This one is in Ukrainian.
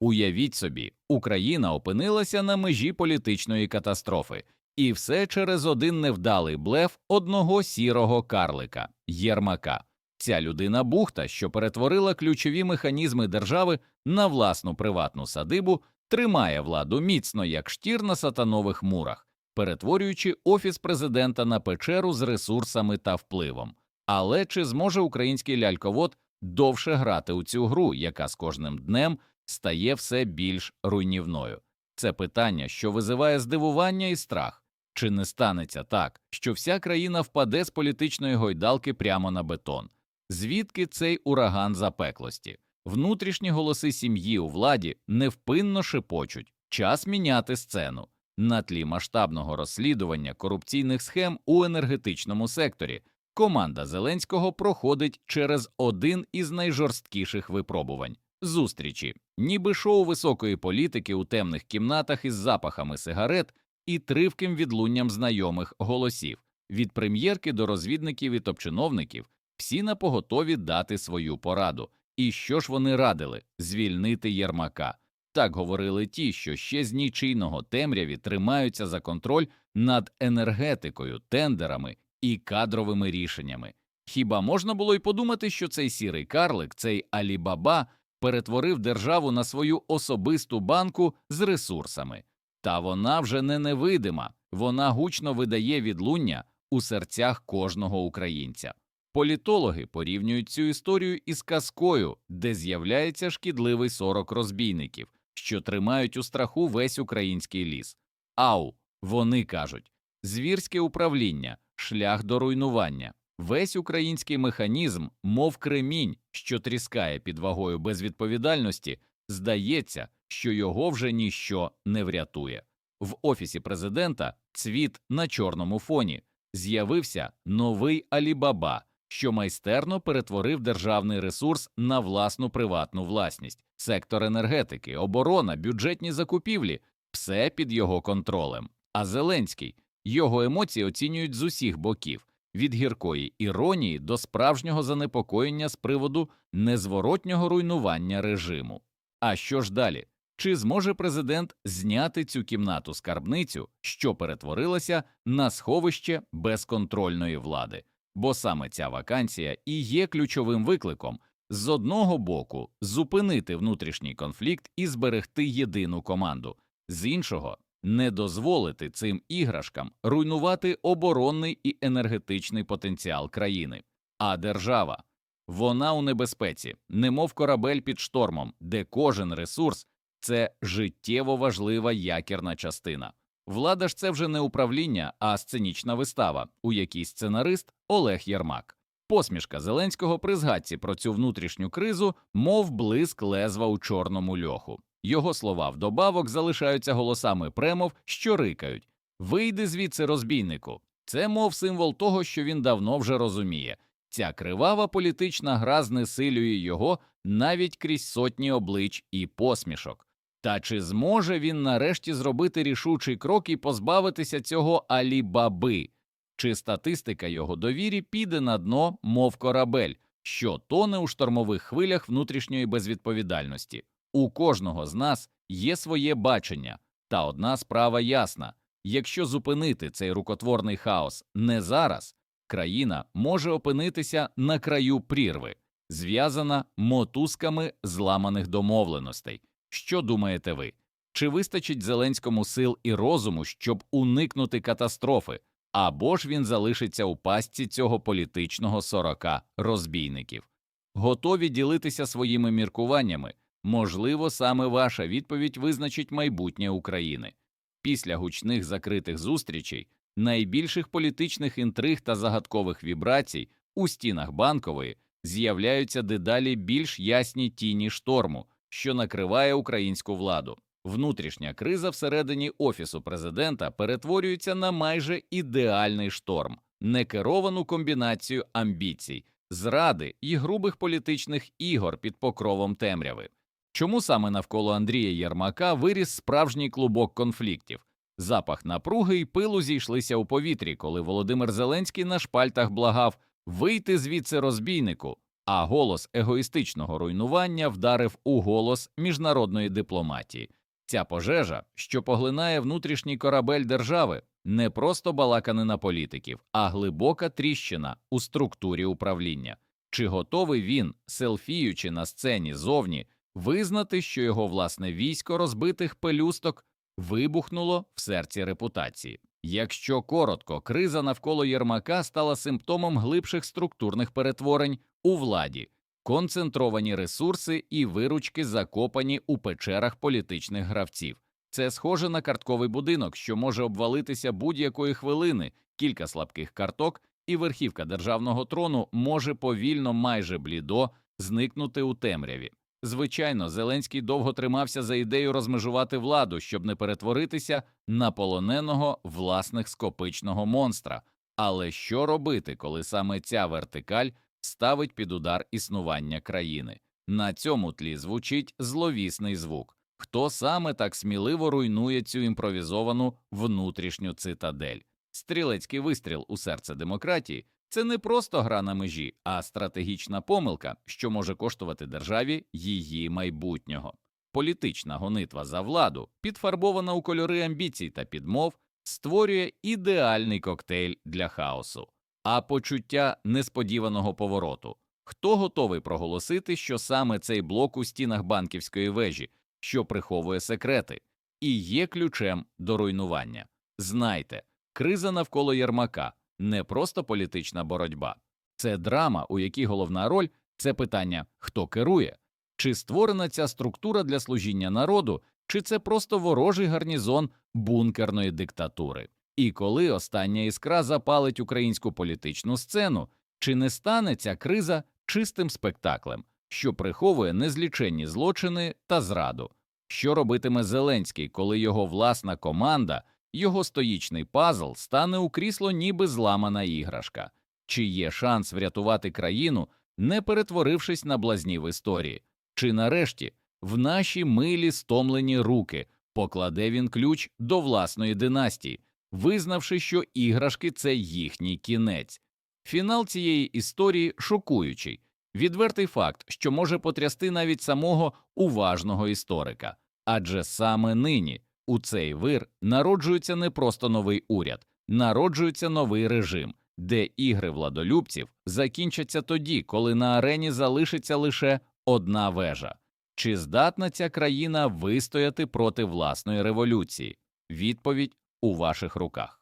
Уявіть собі, Україна опинилася на межі політичної катастрофи, і все через один невдалий блеф одного сірого карлика Єрмака. Ця людина бухта, що перетворила ключові механізми держави на власну приватну садибу, тримає владу міцно як штір на сатанових мурах, перетворюючи офіс президента на печеру з ресурсами та впливом. Але чи зможе український ляльковод довше грати у цю гру, яка з кожним днем стає все більш руйнівною? Це питання, що визиває здивування і страх. Чи не станеться так, що вся країна впаде з політичної гойдалки прямо на бетон? Звідки цей ураган запеклості? Внутрішні голоси сім'ї у владі невпинно шепочуть час міняти сцену на тлі масштабного розслідування корупційних схем у енергетичному секторі. Команда Зеленського проходить через один із найжорсткіших випробувань зустрічі, ніби шоу високої політики у темних кімнатах із запахами сигарет і тривким відлунням знайомих голосів від прем'єрки до розвідників і топ-чиновників, всі напоготові дати свою пораду. І що ж вони радили звільнити Єрмака? Так говорили ті, що ще з нічийного темряві тримаються за контроль над енергетикою, тендерами і кадровими рішеннями. Хіба можна було й подумати, що цей сірий карлик, цей Алібаба, перетворив державу на свою особисту банку з ресурсами? Та вона вже не невидима, вона гучно видає відлуння у серцях кожного українця. Політологи порівнюють цю історію із казкою, де з'являється шкідливий сорок розбійників, що тримають у страху весь український ліс. Ау, вони кажуть звірське управління, шлях до руйнування. Весь український механізм, мов кремінь, що тріскає під вагою безвідповідальності, здається, що його вже ніщо не врятує. В офісі президента цвіт на чорному фоні з'явився новий Алібаба, що майстерно перетворив державний ресурс на власну приватну власність, сектор енергетики, оборона, бюджетні закупівлі все під його контролем. А Зеленський його емоції оцінюють з усіх боків від гіркої іронії до справжнього занепокоєння з приводу незворотнього руйнування режиму. А що ж далі? Чи зможе президент зняти цю кімнату скарбницю, що перетворилася на сховище безконтрольної влади? Бо саме ця вакансія і є ключовим викликом з одного боку зупинити внутрішній конфлікт і зберегти єдину команду, з іншого не дозволити цим іграшкам руйнувати оборонний і енергетичний потенціал країни. А держава вона у небезпеці, немов корабель під штормом, де кожен ресурс це життєво важлива якірна частина. Влада ж це вже не управління, а сценічна вистава, у якій сценарист Олег Єрмак. Посмішка Зеленського при згадці про цю внутрішню кризу, мов блиск лезва у чорному льоху. Його слова вдобавок залишаються голосами премов, що рикають Вийди звідси, розбійнику. Це мов символ того, що він давно вже розуміє. Ця кривава політична гра знесилює його навіть крізь сотні облич і посмішок. Та чи зможе він нарешті зробити рішучий крок і позбавитися цього алібаби? Чи статистика його довірі піде на дно, мов корабель, що тоне у штормових хвилях внутрішньої безвідповідальності? У кожного з нас є своє бачення, та одна справа ясна якщо зупинити цей рукотворний хаос не зараз, країна може опинитися на краю прірви, зв'язана мотузками зламаних домовленостей. Що думаєте ви? Чи вистачить Зеленському сил і розуму, щоб уникнути катастрофи, або ж він залишиться у пастці цього політичного сорока розбійників? Готові ділитися своїми міркуваннями? Можливо, саме ваша відповідь визначить майбутнє України. Після гучних закритих зустрічей, найбільших політичних інтриг та загадкових вібрацій у стінах банкової з'являються дедалі більш ясні тіні шторму, що накриває українську владу. Внутрішня криза всередині офісу президента перетворюється на майже ідеальний шторм, некеровану комбінацію амбіцій, зради і грубих політичних ігор під покровом темряви. Чому саме навколо Андрія Єрмака виріс справжній клубок конфліктів? Запах напруги і пилу зійшлися у повітрі, коли Володимир Зеленський на шпальтах благав вийти звідси розбійнику. а голос егоїстичного руйнування вдарив у голос міжнародної дипломатії. Ця пожежа, що поглинає внутрішній корабель держави, не просто балаканина політиків, а глибока тріщина у структурі управління. Чи готовий він, селфіючи на сцені зовні, визнати, що його власне військо розбитих пелюсток вибухнуло в серці репутації? Якщо коротко, криза навколо Єрмака стала симптомом глибших структурних перетворень у владі, концентровані ресурси і виручки закопані у печерах політичних гравців. Це схоже на картковий будинок, що може обвалитися будь-якої хвилини, кілька слабких карток, і верхівка державного трону може повільно, майже блідо, зникнути у темряві. Звичайно, Зеленський довго тримався за ідею розмежувати владу, щоб не перетворитися на полоненого власних скопичного монстра. Але що робити, коли саме ця вертикаль ставить під удар існування країни? На цьому тлі звучить зловісний звук. Хто саме так сміливо руйнує цю імпровізовану внутрішню цитадель? Стрілецький вистріл у серце демократії це не просто гра на межі, а стратегічна помилка, що може коштувати державі її майбутнього. Політична гонитва за владу, підфарбована у кольори амбіцій та підмов, створює ідеальний коктейль для хаосу, а почуття несподіваного повороту. Хто готовий проголосити, що саме цей блок у стінах банківської вежі, що приховує секрети, і є ключем до руйнування? Знайте, криза навколо Єрмака не просто політична боротьба, це драма, у якій головна роль це питання, хто керує, чи створена ця структура для служіння народу, чи це просто ворожий гарнізон бункерної диктатури. І коли остання іскра запалить українську політичну сцену, чи не стане ця криза чистим спектаклем, що приховує незліченні злочини та зраду? Що робитиме Зеленський, коли його власна команда, його стоїчний пазл стане у крісло ніби зламана іграшка? Чи є шанс врятувати країну, не перетворившись на блазнів історії? Чи нарешті в наші милі стомлені руки покладе він ключ до власної династії, визнавши, що іграшки це їхній кінець? Фінал цієї історії шокуючий, відвертий факт, що може потрясти навіть самого уважного історика, адже саме нині у цей вир народжується не просто новий уряд, народжується новий режим, де ігри владолюбців закінчаться тоді, коли на арені залишиться лише одна вежа. Чи здатна ця країна вистояти проти власної революції? Відповідь у ваших руках.